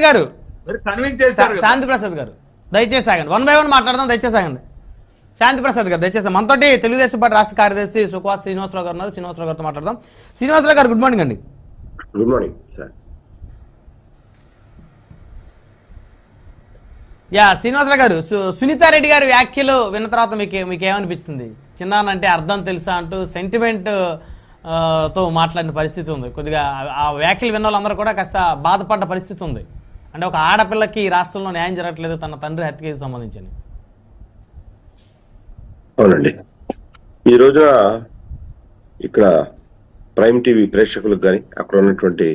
గారు. చేశారు కదా. శాంతి ప్రసాద్ గారు. దయచేసి ఆగండి వన్ బై వన్ మాట్లాడదాం దయచేసి ఆగండి శాంతి ప్రసాద్ గారు దయచేసి మనతోటి తెలుగుదేశం పార్టీ రాష్ట్ర కార్యదర్శి సుఖవాస్ శ్రీనివాసరావు గారు ఉన్నారు. శ్రీనివాసరావు గారితో మాట్లాడదాం. శ్రీనివాసరావు గారు గుడ్ మార్నింగ్ అండి. Good morning sir. Ya Srinivasarao గారు సు- సునీతారెడ్డి గారి వ్యాఖ్యలు విన్న తర్వాత మీకు మీకు ఏమనిపిస్తుంది చిన్నానంటే అర్థం తెలుసా అంటూ సెంటిమెంట్తో మాట్లాడిన పరిస్థితి ఉంది. కొద్దిగా ఆ- ఆ వ్యాఖ్యలు విన్న వాళ్ళందరూ కూడా కాస్త బాధపడ్డ పరిస్థితి ఉంది. అంటే ఒక ఆడపిల్లకి ఈ రాష్ట్రంలో న్యాయం జరగట్లేదు తన తండ్రి హత్యకి సంబంధించి అవునండి. ఈ రోజున ఇక్కడ ప్రైమ్ టీవీ ప్రేక్షకులకు కానీ అక్కడ ఉన్నటువంటి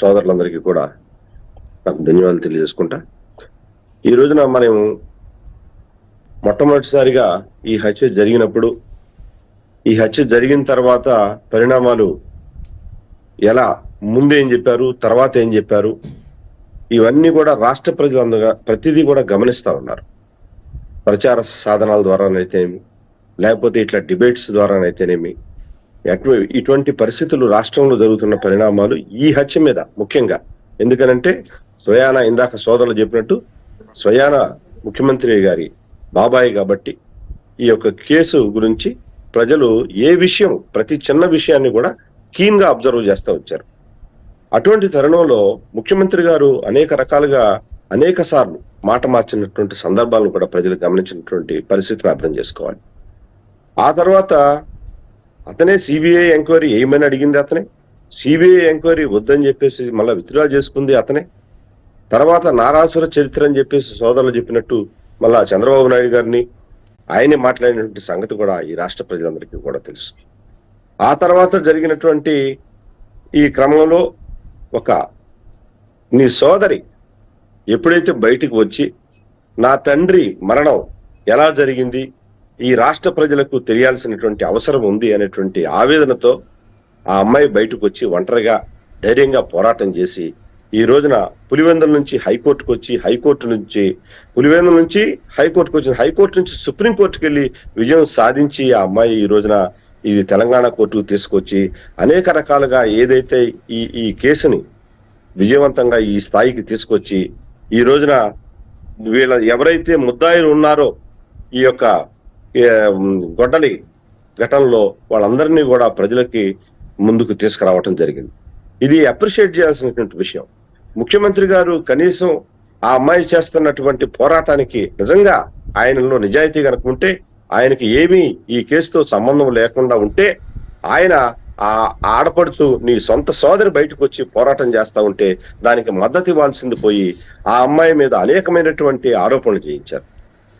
సోదరులందరికీ కూడా నాకు ధన్యవాదాలు తెలియజేసుకుంటా. ఈ రోజున మనం మొట్టమొదటిసారిగా ఈ హత్య జరిగినప్పుడు ఈ హత్య జరిగిన తర్వాత పరిణామాలు ఎలా ముందేం ఏం చెప్పారు తర్వాత ఏం చెప్పారు ఇవన్నీ కూడా రాష్ట్ర ప్రజలందరూ ప్రతిదీ కూడా గమనిస్తూ ఉన్నారు. ప్రచార సాధనాల ద్వారానైతేనేమి లేకపోతే ఇట్లా డిబేట్స్ ద్వారానైతేనేమి అటు ఇటువంటి పరిస్థితులు రాష్ట్రంలో జరుగుతున్న పరిణామాలు ఈ హత్య మీద ముఖ్యంగా. ఎందుకనంటే స్వయాన ఇందాక సోదరులు చెప్పినట్టు స్వయాన ముఖ్యమంత్రి గారి బాబాయి కాబట్టి ఈ యొక్క కేసు గురించి ప్రజలు ఏ విషయం ప్రతి చిన్న విషయాన్ని కూడా కీన్గా అబ్జర్వ్ చేస్తూ వచ్చారు. అటువంటి తరుణంలో ముఖ్యమంత్రి గారు అనేక రకాలుగా అనేక సార్లు మాట మార్చినటువంటి సందర్భాలను కూడా ప్రజలు గమనించినటువంటి పరిస్థితిని అర్థం చేసుకోవాలి. ఆ తర్వాత అతనే సిబిఐ ఎంక్వైరీ ఏమని అడిగింది అతనే? సిబిఐ ఎంక్వైరీ వద్దని చెప్పేసి మళ్ళీ విత్డ్రా చేసుకుంది అతనే. తర్వాత నారాసుర చరిత్ర అని చెప్పేసి సోదరులు చెప్పినట్టు మళ్ళా చంద్రబాబు నాయుడు గారిని ఆయనే మాట్లాడినటువంటి సంగతి కూడా ఈ రాష్ట్ర ప్రజలందరికీ కూడా తెలుసు. ఆ తర్వాత జరిగినటువంటి ఈ క్రమంలో ఒక నీ సోదరి ఎప్పుడైతే బయటికి వచ్చి నా తండ్రి మరణం ఎలా జరిగింది ఈ రాష్ట్ర ప్రజలకు తెలియాల్సినటువంటి అవసరం ఉంది అనేటువంటి ఆవేదనతో ఆ అమ్మాయి బయటకు వచ్చి ఒంటరిగా ధైర్యంగా పోరాటం చేసి ఈ రోజున పులివెందుల నుంచి హైకోర్టుకు వచ్చి హైకోర్టు నుంచి పులివెందుల నుంచి హైకోర్టుకు వచ్చిన హైకోర్టు నుంచి సుప్రీంకోర్టుకు వెళ్ళి విజయం సాధించి ఆ అమ్మాయి ఈ రోజున ఇది తెలంగాణ కోర్టుకు తీసుకొచ్చి అనేక రకాలుగా ఏదైతే ఈ ఈ కేసుని విజయవంతంగా ఈ స్థాయికి తీసుకొచ్చి ఈ రోజున వీళ్ళ ఎవరైతే ముద్దాయిలు ఉన్నారో ఈ యొక్క గొడ్డలి ఘటనలో వాళ్ళందరినీ కూడా ప్రజలకి ముందుకు తీసుకురావటం జరిగింది. ఇది అప్రిషియేట్ చేయాల్సినటువంటి విషయం. ముఖ్యమంత్రి గారు కనీసం ఆ అమ్మాయి చేస్తున్నటువంటి పోరాటానికి నిజంగా ఆయనలో నిజాయితీ కనుక ఆయనకి ఏమీ ఈ కేసుతో సంబంధం లేకుండా ఉంటే ఆయన ఆ ఆడపడుచు నీ సొంత సోదరి బయటకు వచ్చి పోరాటం చేస్తా ఉంటే దానికి మద్దతు ఇవ్వాల్సింది పోయి ఆ అమ్మాయి మీద అనేకమైనటువంటి ఆరోపణలు చేయించారు.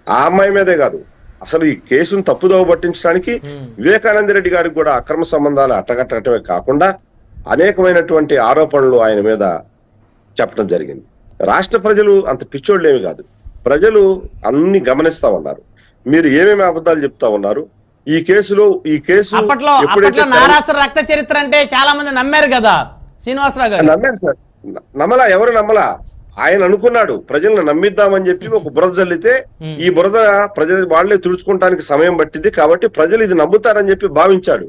ఆ అమ్మాయి మీదే కాదు అసలు ఈ కేసును తప్పుదోవ పట్టించడానికి వివేకానంద రెడ్డి గారికి కూడా అక్రమ సంబంధాలు అట్టగట్టడమే కాకుండా అనేకమైనటువంటి ఆరోపణలు ఆయన మీద చెప్పడం జరిగింది. రాష్ట్ర ప్రజలు అంత పిచ్చోళ్ళేమి కాదు. ప్రజలు అన్ని గమనిస్తా ఉన్నారు. మీరు ఏమేమి అబద్ధాలు చెప్తా ఉన్నారు? ఈ కేసులో ఈ కేసు అప్పట్లో అప్పట్లో నారాసుర రక్త చరిత్ర అంటే చాలా మంది నమ్మారు కదా శ్రీనివాసరావు గారు. నమ్మారు సార్. నమ్మలా ఎవరు నమ్మలా? ఆయన అనుకున్నాడు ప్రజలను నమ్మిద్దామని చెప్పి ఒక బురద జల్లితే. ఈ బురద ప్రజలు వాళ్ళే తుడుచుకోవడానికి సమయం పట్టింది కాబట్టి ప్రజలు ఇది నమ్ముతారని చెప్పి భావించాడు.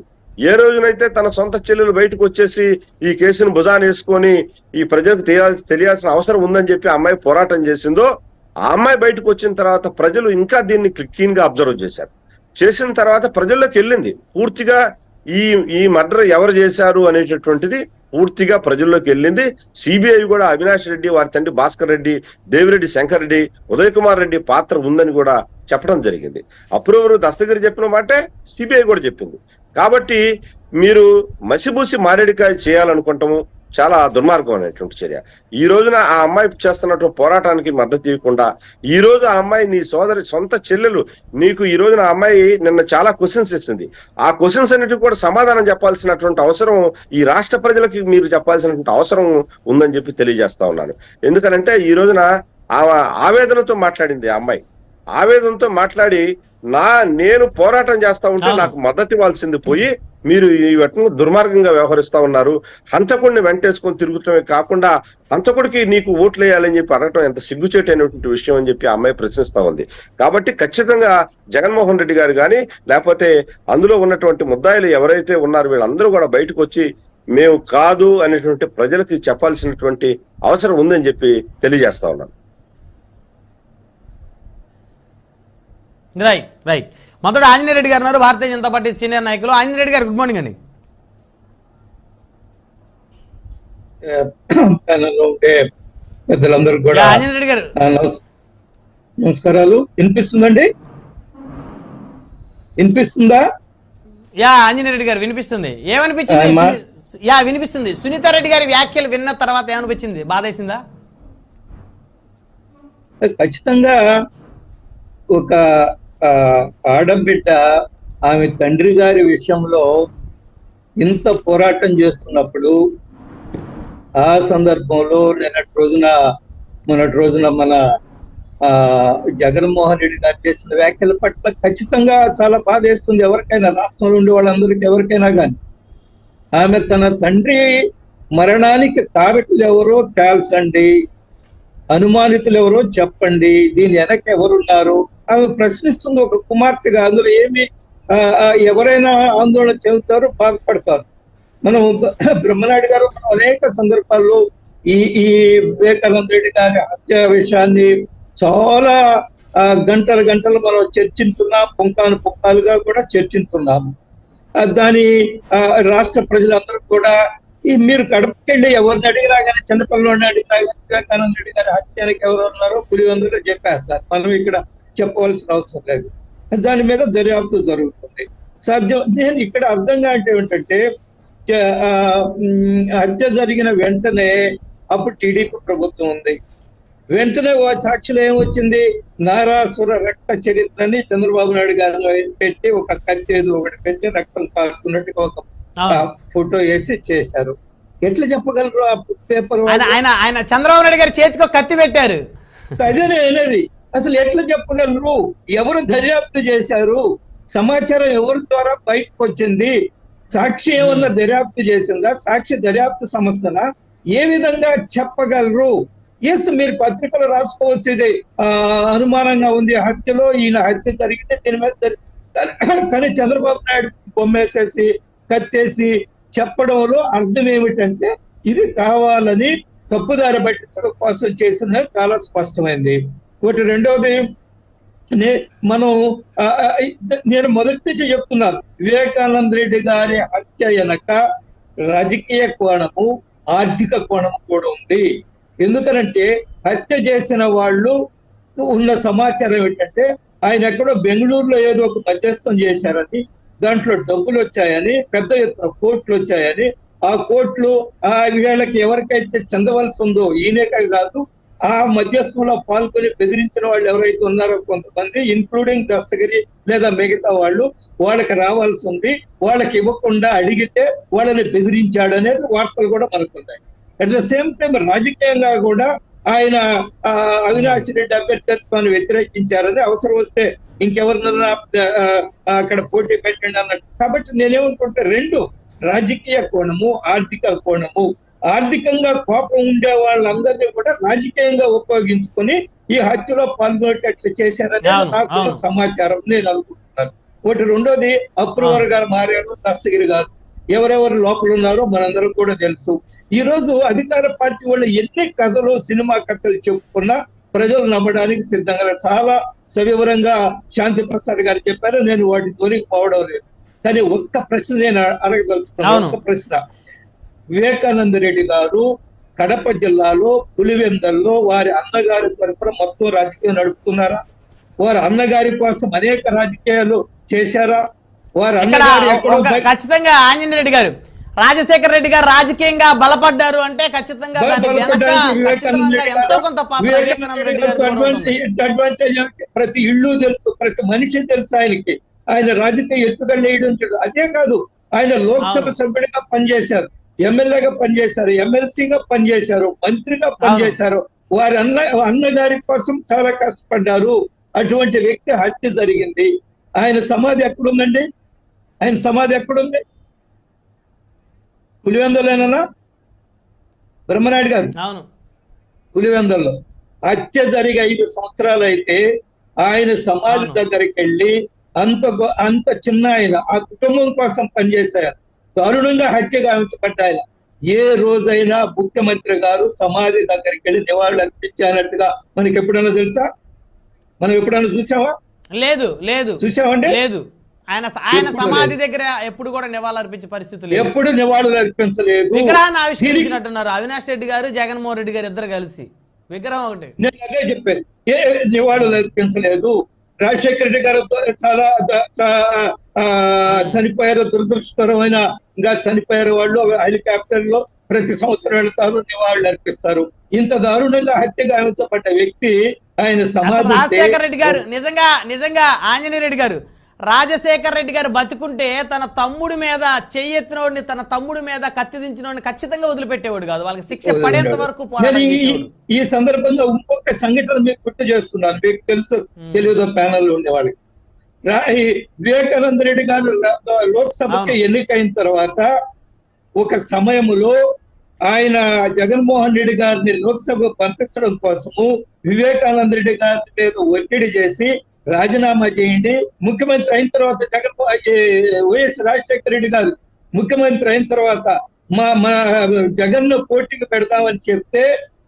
ఏ రోజునైతే తన సొంత చెల్లెలు బయటకు వచ్చేసి ఈ కేసును భుజాన వేసుకొని ఈ ప్రజలకు తెలియాల్సి తెలియాల్సిన అవసరం ఉందని చెప్పి అమ్మాయి పోరాటం చేసిందో ఆ అమ్మాయి బయటకు వచ్చిన తర్వాత ప్రజలు ఇంకా దీన్ని క్లీన్గా అబ్జర్వ్ చేశారు. చేసిన తర్వాత ప్రజల్లోకి వెళ్ళింది. పూర్తిగా ఈ ఈ మర్డర్ ఎవరు చేశారు అనేటటువంటిది పూర్తిగా ప్రజల్లోకి వెళ్ళింది. సిబిఐ కూడా అవినాష్ రెడ్డి వారి తండ్రి భాస్కర్ రెడ్డి దేవిరెడ్డి శంకర్ రెడ్డి ఉదయ్ కుమార్ రెడ్డి పాత్ర ఉందని కూడా చెప్పడం జరిగింది. అప్రూవర్ దస్తగిరి చెప్పిన మాటే సిబిఐ కూడా చెప్పింది. కాబట్టి మీరు మసిబూసి మారేడికాయ చేయాలనుకుంటాము. చాలా దుర్మార్గం అనేటువంటి చర్య. ఈ రోజున ఆ అమ్మాయి చేస్తున్నటువంటి పోరాటానికి మద్దతు ఇవ్వకుండా ఈ రోజు ఆ అమ్మాయి నీ సోదరి సొంత చెల్లెలు నీకు ఈ రోజున ఆ అమ్మాయి నిన్న చాలా క్వశ్చన్స్ ఇస్తుంది. ఆ క్వశ్చన్స్ అన్నిటికీ కూడా సమాధానం చెప్పాల్సినటువంటి అవసరం ఈ రాష్ట్ర ప్రజలకి మీరు చెప్పాల్సినటువంటి అవసరం ఉందని చెప్పి తెలియజేస్తా ఉన్నాను. ఎందుకనంటే ఈ రోజున ఆవేదనతో మాట్లాడింది ఆ అమ్మాయి. ఆవేదనతో మాట్లాడి నా నేను పోరాటం చేస్తా ఉంటే. నాకు మద్దతు ఇవ్వాల్సింది పోయి మీరు ఈ రకంగా దుర్మార్గంగా వ్యవహరిస్తా ఉన్నారు. హంతకుడిని వెంటేసుకొని తిరుగుతమే కాకుండా హంతకుడికి నీకు ఓట్లు వేయాలని చెప్పి అడగటం ఎంత సిగ్గుచేటైనటువంటి విషయం అని చెప్పి అమ్మాయి ప్రశ్నిస్తా ఉంది. కాబట్టి ఖచ్చితంగా జగన్మోహన్ రెడ్డి గారు కానీ లేకపోతే అందులో ఉన్నటువంటి ముద్దాయిలు ఎవరైతే ఉన్నారో వీళ్ళందరూ కూడా బయటకు వచ్చి మేము కాదు అనేటువంటి ప్రజలకి చెప్పాల్సినటువంటి అవసరం ఉందని చెప్పి తెలియజేస్తా ఉన్నాను. రైట్ రైట్ మొదట ఆంజనేయ రెడ్డి గారు ఉన్నారు భారతీయ జనతా పార్టీ సీనియర్ నాయకులు. ఆంజనేయ రెడ్డి గారు గుడ్ మార్నింగ్ అండి. పెద్దలందరూ కూడా గారు. నమస్కారాలు. వినిపిస్తుందండి? వినిపిస్తుందా? యా ఆంజనేయ రెడ్డి గారు వినిపిస్తుంది. ఏమనిపించింది? యా వినిపిస్తుంది. సునీత రెడ్డి గారి వ్యాఖ్యలు విన్న తర్వాత ఏమనిపించింది? బాధేసిందా? ఖచ్చితంగా ఒక ఆడబిడ్డ ఆమె తండ్రి గారి విషయంలో ఇంత పోరాటం చేస్తున్నప్పుడు ఆ సందర్భంలో నిన్నటి రోజున మొన్నటి రోజున మన ఆ జగన్మోహన్ రెడ్డి గారు చేసిన వ్యాఖ్యల పట్ల ఖచ్చితంగా చాలా బాధ వేస్తుంది ఎవరికైనా రాష్ట్రంలో ఉండే వాళ్ళందరికీ ఎవరికైనా కానీ ఆమె తన తండ్రి మరణానికి కారకులు ఎవరో తేల్చండి అనుమానితులు ఎవరో చెప్పండి దీని వెనక ఎవరున్నారు? ఆమె ప్రశ్నిస్తుంది ఒక కుమార్తెగా అందులో ఏమి ఆ, ఎవరైనా ఆందోళన చెందుతారు బాధపడతారు. మనం బ్రహ్మనాయుడు గారు మనం అనేక సందర్భాల్లో ఈ ఈ వివేకానంద రెడ్డి గారి హత్య విషయాన్ని చాలా ఆ, గంటలు గంటలు మనం చర్చించున్నాం పుంకాను పుంకాలుగా కూడా చర్చించున్నాము. దాని ఆ, రాష్ట్ర ప్రజలందరూ కూడా ఈ మీరు కడపకెళ్ళి ఎవరిని అడిగినా కానీ చిన్నపిల్లవాడిని అడిగినా కానీ వివేకానంద రెడ్డి గారి హత్యానికి ఎవరు ఉన్నారో పులివందరూ చెప్పేస్తారు. మనం ఇక్కడ చెప్పవలసిన అవసరం లేదు. దాని మీద దర్యాప్తు జరుగుతుంది. సాధ్యం నేను ఇక్కడ అర్థంగా అంటే ఏంటంటే హత్య జరిగిన వెంటనే అప్పుడు టీడీపీ ప్రభుత్వం ఉంది. వెంటనే ఓ సాక్షిలో ఏమొచ్చింది? నారాసుర రక్త చరిత్రని చంద్రబాబు నాయుడు గారు పెట్టి ఒక కత్తి ఏదో ఒకటి పెట్టి రక్తం కారుతున్నట్టుగా ఒక. ఫోటో వేసి చేశారు. ఎట్లా చెప్పగలరు ఆ పేపర్ ఆయన ఆయన చంద్రబాబు నాయుడు గారి చేతికి కత్తి పెట్టారు. అదే అనేది. అసలు ఎట్లా చెప్పగలరు? ఎవరు దర్యాప్తు చేశారు? సమాచారం ఎవరి ద్వారా బయటకు వచ్చింది? సాక్షి ఏమన్నా దర్యాప్తు చేసిందా? సాక్షి దర్యాప్తు సంస్థనా? ఏ విధంగా చెప్పగలరు? ఎస్ మీరు పత్రికలు రాసుకోవచ్చు ఇది అనుమానంగా ఉంది. హత్యలో ఈయన హత్య జరిగితే దీని మీద కానీ చంద్రబాబు నాయుడు బొమ్మేసేసి కత్తేసి చెప్పడంలో అర్థం ఏమిటంటే ఇది కావాలని తప్పుదారి పట్టించడం కోసం చేసిన చాలా స్పష్టమైంది. ఒకటి రెండవది నే- మనం నేను మొదటి నుంచి చెప్తున్నాను. వివేకానంద రెడ్డి గారి హత్య వెనక రాజకీయ కోణము ఆర్థిక కోణము కూడా ఉంది. ఎందుకనంటే హత్య చేసిన వాళ్ళు ఉన్న సమాచారం ఏంటంటే ఆయన ఎక్కడో బెంగళూరులో ఏదో ఒక మధ్యస్థం చేశారని దాంట్లో డబ్బులు వచ్చాయని పెద్ద ఎత్తున కోట్లు వచ్చాయని ఆ కోట్లు ఆ వీళ్ళకి ఎవరికైతే చెందవలసి ఉందో ఈయనకే కాదు ఆ మధ్యస్థంలో పాల్గొని బెదిరించిన వాళ్ళు ఎవరైతే ఉన్నారో కొంతమంది ఇన్క్లూడింగ్ దస్తగిరి లేదా మిగతా వాళ్ళు వాళ్ళకి రావాల్సి ఉంది. వాళ్ళకి ఇవ్వకుండా అడిగితే వాళ్ళని బెదిరించాడు అనేది వార్తలు కూడా మనకున్నాయి అట్ ద సేమ్ టైం రాజకీయంగా కూడా ఆయన ఆ, అవినాష్ రెడ్డి అభ్యర్థిత్వాన్ని వ్యతిరేకించారని అవసరం వస్తే ఇంకెవరినన్నా ఆ, అక్కడ పోటీ పెట్టండి అన్నట్టు. కాబట్టి నేనేమనుకుంటే రెండు రాజకీయ కోణము ఆర్థిక కోణము. ఆర్థికంగా కోపం ఉండే వాళ్ళందరినీ కూడా రాజకీయంగా ఉపయోగించుకొని ఈ హత్యలో పాల్గొనేటట్లు చేశారని నాకు. సమాచారం నేను అనుకుంటున్నాను. ఒకటి రెండోది అప్రూవర్ గారు మారారు దస్తగిరి గారు. ఎవరెవరు లోపల ఉన్నారో మనందరం కూడా తెలుసు. ఈ రోజు అధికార పార్టీ వాళ్ళు ఎన్ని కథలు సినిమా కథలు చెప్పుకున్నా ప్రజలు నమ్మడానికి సిద్ధంగా. చాలా సవివరంగా శాంతి ప్రసాద్ గారు చెప్పారు నేను వాటి జోలికి పోవడం లేదు. కానీ ఒక్క ప్రశ్న నేను అడగదలుచుకున్నాను. ఒక్క ప్రశ్న. వివేకానంద రెడ్డి గారు కడప జిల్లాలో పులివెందల్లో వారి అన్నగారి తరఫున మొత్తం రాజకీయం నడుపుతున్నారా? వారి అన్నగారి కోసం అనేక రాజకీయాలు చేశారా? వారి ఖచ్చితంగా ఆంజనేయ రెడ్డి గారు రాజశేఖర రెడ్డి గారు రాజకీయంగా బలపడ్డారు అంటే ఖచ్చితంగా ఎంతో కొంత? ప్రతి ఇల్లు తెలుసు ప్రతి మనిషి తెలుసు ఆయనకి. ఆయన రాజకీయ తెలుసు అదే కాదు ఆయన లోక్సభ. సభ్యుడిగా పనిచేశారు. ఎమ్మెల్యేగా పనిచేశారు ఎమ్మెల్సీగా పనిచేశారు మంత్రిగా పనిచేశారు. వారి అన్న అన్నగారి కోసం చాలా కష్టపడ్డారు. అటువంటి వ్యక్తి హత్య జరిగింది. ఆయన సమాధి ఎక్కడుందండి? ఆయన సమాధి ఎక్కడుంది? పులివెందులేనా బ్రహ్మనాయుడు గారు. పులివెందుల్లో. హత్య జరిగి ఐదు సంవత్సరాలు అయితే ఆయన సమాధి. దగ్గరికి వెళ్ళి అంత అంత చిన్న ఆయన ఆ కుటుంబం కోసం పనిచేశారు దారుణంగా హత్య గావించబడ్డ ఆయన. ఏ రోజైనా ముఖ్యమంత్రి గారు సమాధి దగ్గరికి వెళ్ళి నివాళులు అర్పించానట్టుగా మనకి ఎప్పుడైనా తెలుసా? మనం ఎప్పుడైనా చూసామా లేదు లేదు. చూసామండి లేదు. ఆయన ఆయన సమాధి దగ్గర ఎప్పుడు కూడా నివాళులర్పించే పరిస్థితి లేదు. ఎప్పుడు నివాళులు అర్పించలేదు. విగ్రహాన్ని ఆవిష్కరించినట్టున్నారు. అవినాష్ రెడ్డి గారు జగన్మోహన్ రెడ్డి గారు ఇద్దరు కలిసి. విగ్రహం ఒకటి. నేను అదే చెప్పాను. ఏ నివాళులు అర్పించలేదు. రాజశేఖర రెడ్డి గారు చాలా చనిపోయారు దురదృష్టకరమైన ఇంకా చనిపోయారు. వాళ్ళు. హెలికాప్టర్లో ప్రతి సంవత్సరం వెళ్తారు నివాళులు అర్పిస్తారు. ఇంత దారుణంగా హత్య గావించబడ్డ వ్యక్తి ఆయన ఉంటే- రాజశేఖర రెడ్డి గారు నిజంగా నిజంగా ఆంజనేయ రెడ్డి గారు రాజశేఖర రెడ్డి గారు బతుకుంటే తన తమ్ముడి మీద చెయ్యెత్తినోడిని తన తమ్ముడి మీద కత్తి దించినోడిని ఖచ్చితంగా వదిలిపెట్టేవాడు కాదు. వాళ్ళకి శిక్ష పడేంత వరకు ఈ- సందర్భంగా ఇంకొక సంఘటన మీకు గుర్తు చేస్తున్నాను. మీకు తెలుసు తెలుగు ప్యానల్ ఉండే వాళ్ళకి. రా- ఈ వివేకానంద రెడ్డి గారు లోక్సభకి. ఎన్నికైన తర్వాత ఒక సమయములో ఆయన జగన్మోహన్ రెడ్డి గారిని లోక్సభ పంపించడం కోసము వివేకానంద రెడ్డి గారి మీద ఒత్తిడి చేసి రాజీనామా చేయండి. ముఖ్యమంత్రి అయిన తర్వాత జగన్ వైఎస్ రాజశేఖర రెడ్డి గారు ముఖ్యమంత్రి అయిన తర్వాత మా మా జగన్ పోటీకి పెడతామని చెప్తే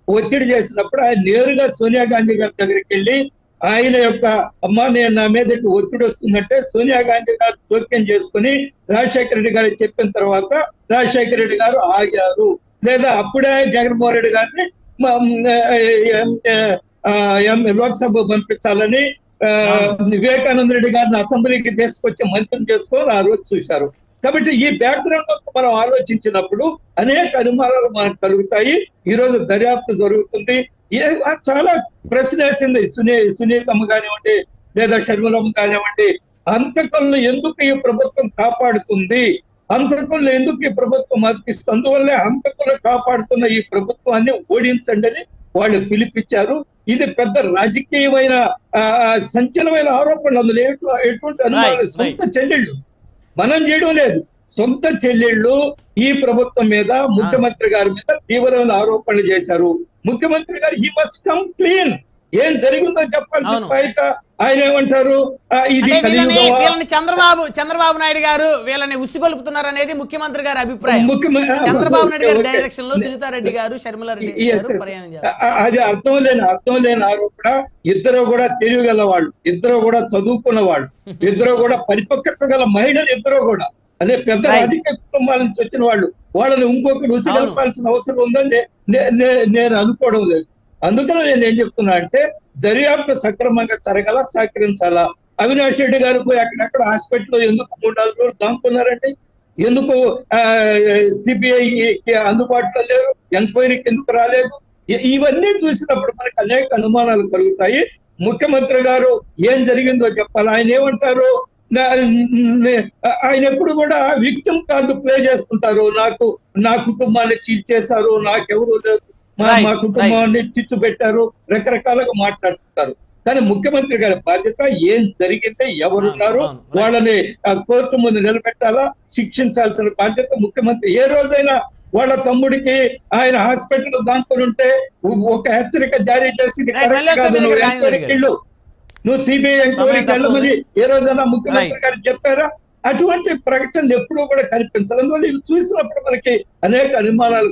ఒత్తిడి చేసినప్పుడు ఆయన నేరుగా సోనియా గాంధీ గారి దగ్గరికి వెళ్ళి ఆయన యొక్క అమ్మ నేను నా మీద ఒత్తిడి వస్తుందంటే సోనియా గాంధీ గారు జోక్యం చేసుకుని రాజశేఖర రెడ్డి గారు చెప్పిన తర్వాత రాజశేఖర రెడ్డి గారు ఆగారు. లేదా అప్పుడే జగన్మోహన్ రెడ్డి గారిని ఎం- లోక్సభ పంపించాలని వివేకానంద రెడ్డి గారిని అసెంబ్లీకి తీసుకొచ్చి మంత్రిని చేసుకొని ఆ రోజు చూశారు. కాబట్టి ఈ బ్యాక్గ్రౌండ్ మనం ఆలోచించినప్పుడు అనేక అనుమానాలు మనకు కలుగుతాయి. ఈ రోజు దర్యాప్తు జరుగుతుంది. చాలా ప్రశ్న వేసింది సునీ సునీతమ్మ కానివ్వండి లేదా షర్మిలమ్మ కానివ్వండి. అంతకులను ఎందుకు ఈ ప్రభుత్వం కాపాడుతుంది? అంతకులను ఎందుకు ఈ ప్రభుత్వం మద్దతిస్తుంది అందువల్లే అంతకులను కాపాడుతున్న ఈ ప్రభుత్వాన్ని ఓడించండి అని వాళ్ళు పిలిపించారు. ఇది పెద్ద రాజకీయమైన సంచలనమైన ఆరోపణలు. అందులో ఎటు- ఎటువంటి అనుమానాలు? సొంత చెల్లెళ్ళు. మనం చేయడం లేదు. సొంత చెల్లెళ్ళు ఈ ప్రభుత్వం మీద ముఖ్యమంత్రి గారి మీద తీవ్రమైన ఆరోపణలు చేశారు. ముఖ్యమంత్రి గారు హీ మస్ట్ కమ్ క్లీన్ ఏం జరిగిందో చెప్పాలి అవును. చెప్పాయిత. ఆయన ఏమంటారు? ఇది వీళ్ళని చంద్రబాబు చంద్రబాబు నాయుడు గారు వీళ్ళని ఉసిగొలుపుతున్నారు అనేది ముఖ్యమంత్రి గారి అభిప్రాయం. చంద్రబాబు నాయుడు గారి. డైరెక్షన్లో సునీతారెడ్డి గారు ఆ- అది అర్థం లేని అర్థం లేని ఆరోపణ. ఇద్దరు కూడా తెలివిగల వాళ్ళు. ఇద్దరు కూడా చదువుకున్న వాళ్ళు. ఇద్దరు కూడా పరిపక్వత గల మహిళలు ఇద్దరు కూడా. అదే పెద్ద. రాజకీయ కుటుంబాల నుంచి వచ్చిన వాళ్ళు. వాళ్ళని ఇంకొకటి ఉసిగలపాల్సిన అవసరం ఉందని నేను అనుకోవడం లేదు. అందుకని నేను ఏం చెప్తున్నా అంటే దర్యాప్తు సక్రమంగా జరగాల సహకరించాలా? అవినాష్ రెడ్డి గారు పోయి అక్కడక్కడ హాస్పిటల్లో ఎందుకు మూడు నాలుగు రోజులు దాంపున్నారండి ఎందుకు సిబిఐకి అందుబాటులో లేరు? ఎంక్వైరీకి ఎందుకు రాలేదు? ఇవన్నీ చూసినప్పుడు మనకు అనేక అనుమానాలు కలుగుతాయి. ముఖ్యమంత్రి గారు ఏం జరిగిందో చెప్పాలి. ఆయన ఏమంటారు? ఆయన ఎప్పుడు కూడా విక్టిమ్ కార్డు ప్లే చేసుకుంటారు. నాకు నా కుటుంబాన్ని చీట్ చేశారు నాకెవరు లేదు మా కుటుంబాన్ని చిచ్చు పెట్టారు రకరకాలుగా మాట్లాడుతుంటారు. కానీ ముఖ్యమంత్రి గారి బాధ్యత ఏం జరిగింది ఎవరున్నారు. వాళ్ళని కోర్టు ముందు నిలబెట్టాలా శిక్షించాల్సిన బాధ్యత ముఖ్యమంత్రి. ఏ రోజైనా వాళ్ళ తమ్ముడికి ఆయన హాస్పిటల్ దాంకొని ఉంటే ఒక హెచ్చరిక జారీ చేసి ఇది Right, correct మళ్ళీ కాదు, వస్తాం నువ్వు సిబిఐ ఎంక్వైరీకి. వెళ్ళమని ఏ రోజైనా ముఖ్యమంత్రి. గారు చెప్పారా? అటువంటి ప్రకటనలు ఎప్పుడూ కూడా కనిపించాలి అందువల్ల ఇవి చూసినప్పుడు మనకి అనేక అనుమానాలు